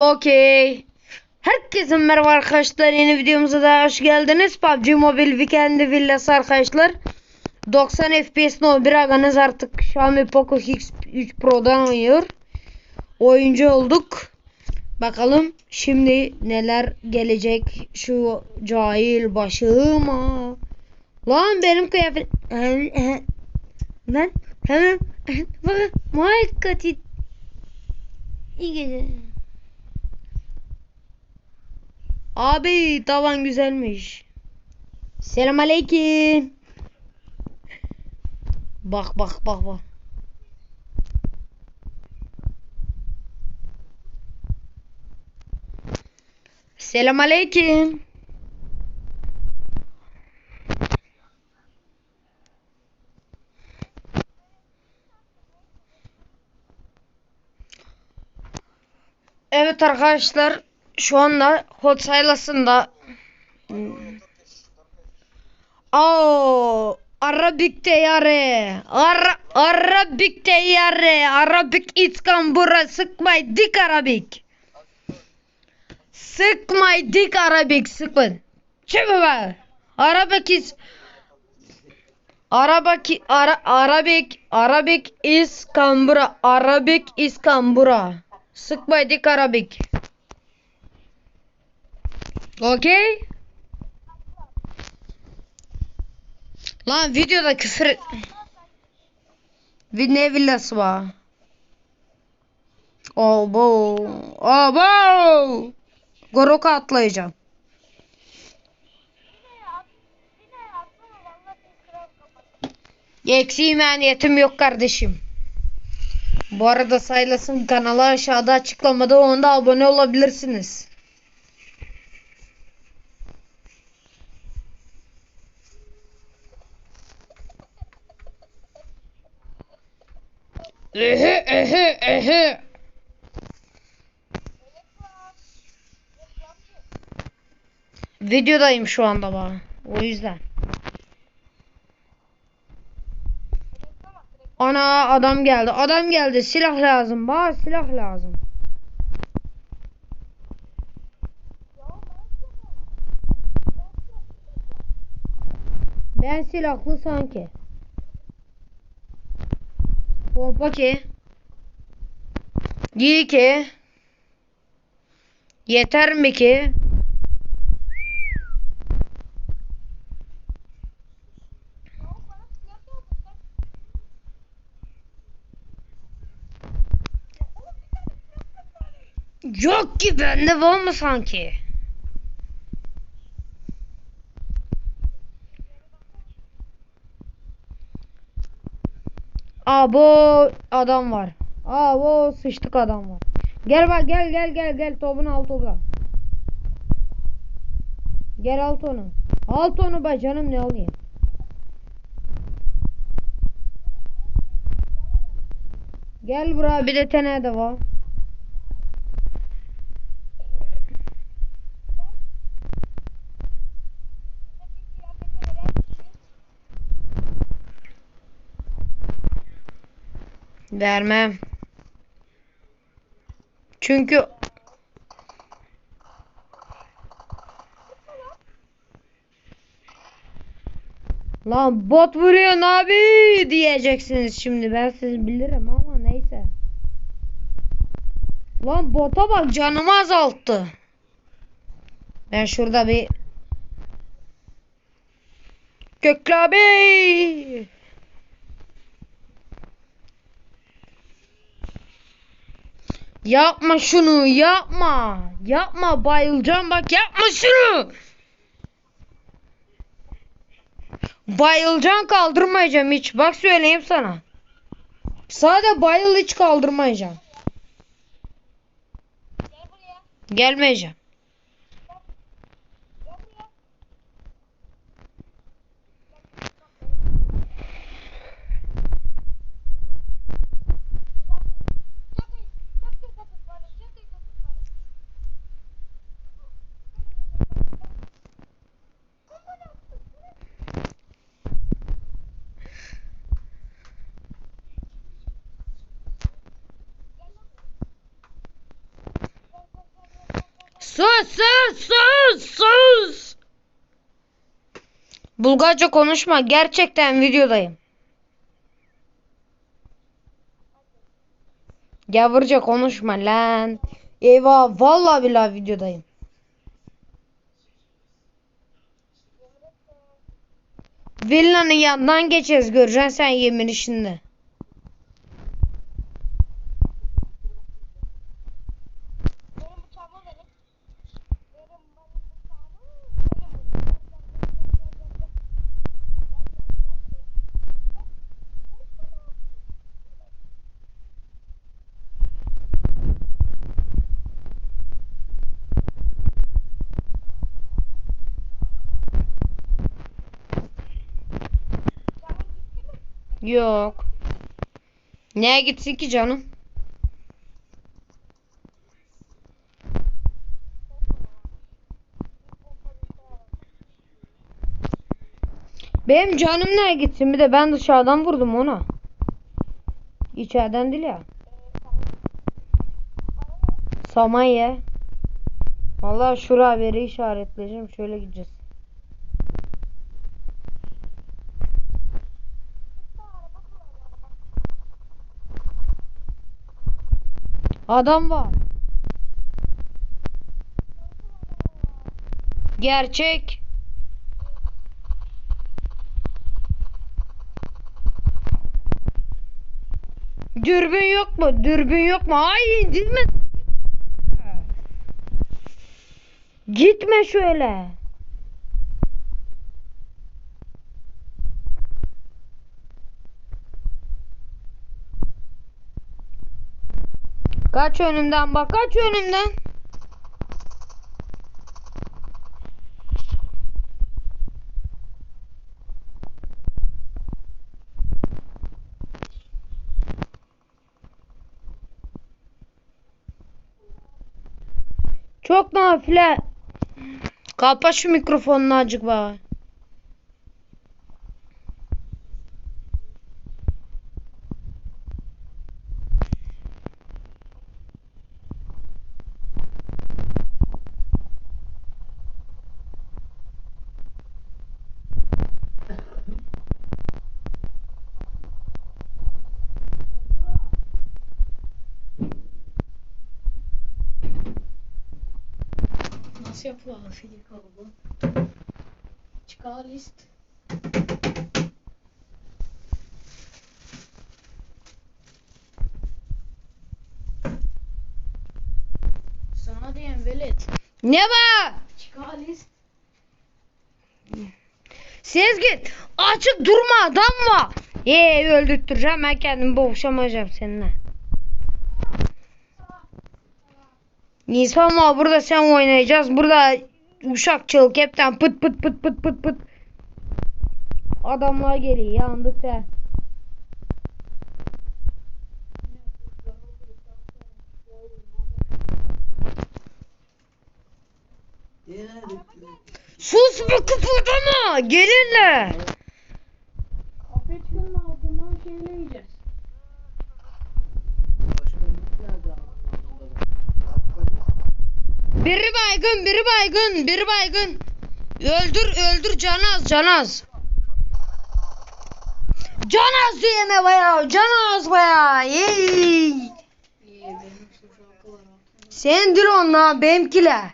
Okey. Herkese merhaba arkadaşlar. Yeni videomuza da hoş geldiniz. PUBG Mobile Weekend Villası arkadaşlar. 90 FPS no bir aganız artık Xiaomi Poco X3 Pro'dan oynuyor. Oyuncu olduk. Bakalım şimdi neler gelecek şu cahil başıma. Lan benim kıyafet... Ben hemen bakın muhakkak İyi geceler. Abi tavan güzelmiş. Selam aleyküm. Bak bak bak bak. Selam aleyküm. Evet arkadaşlar şu anda Hot Saylası'nda Oo, Arabik teyare. Ara, Arabik teyare. Arabik İskambura sıkmay dik Arabik. Sıkmay dik Arabik sıkın. Çıkı be. Arabik is Arabaki ara, Arabik Arabik İskambura Arabik İskambura. Sıkmay dik Arabik. Okey. Lan videoda küfür Bir ne villası var? Abo. Abo. Goroka atlayacağım. Eksiğim niyetim yok kardeşim. Bu arada Saylas'ın kanalı aşağıda açıklamada onda abone olabilirsiniz. Ehe ehe ehe. Videodayım şu anda bana. O yüzden. Ana adam geldi. Adam geldi. Silah lazım. Bana silah lazım. Ben silahlı sanki. Pompa ki. İyi ki. Yeter mi ki? Yok ki bende var mı sanki? Abo adam var. Abo sıçtık adam var. Gel bak gel gel gel gel topunu al topla. Gel al onu. Al onu be canım ne alayım. Gel buraya bir de tane de var. Vermem. Çünkü Lan bot vuruyor abi diyeceksiniz şimdi ben siz bilirim ama neyse. Lan bota bak canımı azalttı. Ben şurada bir Köklü abi. Yapma şunu yapma. Yapma bayılacağım bak yapma şunu. Bayılacağım kaldırmayacağım hiç. Bak söyleyeyim sana. Sadece bayıl hiç kaldırmayacağım. Gelmeyeceğim. Sus sus sus sus. Bulgarca konuşma. Gerçekten videodayım. Gavurca konuşma lan. Eyvah vallahi billahi videodayım. Villanın yanından geçeceğiz göreceksin sen yemin işinde. Benim bıçağımı verin. Verin bana bıçağımı. Verin bunu. Gel, gel, gel, gel, gel. Gel, gel, gel buraya. Canım gitti mi? Yok. Neye gitsin ki canım? Benim canım neye gitsin? Bir de ben dışarıdan vurdum ona. İçeriden değil ya. Samanya. Vallahi şura beri işaretleyeceğim. Şöyle gideceğiz. Adam var. Gerçek. Dürbün yok mu? Dürbün yok mu? Ay gitme. Gitme şöyle. Kaç önümden bak kaç önümden. Çok nafile. Kapa şu mikrofonunu acık bak. Nasıl yapıyorlar filik kalıbı? Çıkar list. Sana diyen velet. Ne var? Çıkar list. Sezgin açık durma adam var. Ye öldürteceğim ben kendimi boğuşamayacağım seninle. İnsan var burada sen oynayacağız. Burada uşakçılık hepten pıt pıt pıt pıt pıt pıt. Adamlar geliyor yandık da. Sus be kıpırdama gelirler. Biri baygın, biri baygın, biri baygın. Öldür, öldür Canaz, Canaz. Canaz diyeme baya, Canaz baya. Yey. İyi benim şu şarkı var. Sen dir onunla, benimkiler.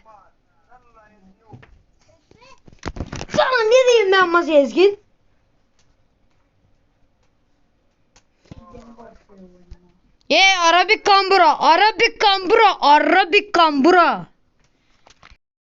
Sana ne diyeyim ben ama Sezgin? Ye Arabik kambura, Arabik kambura, Arabik kambura.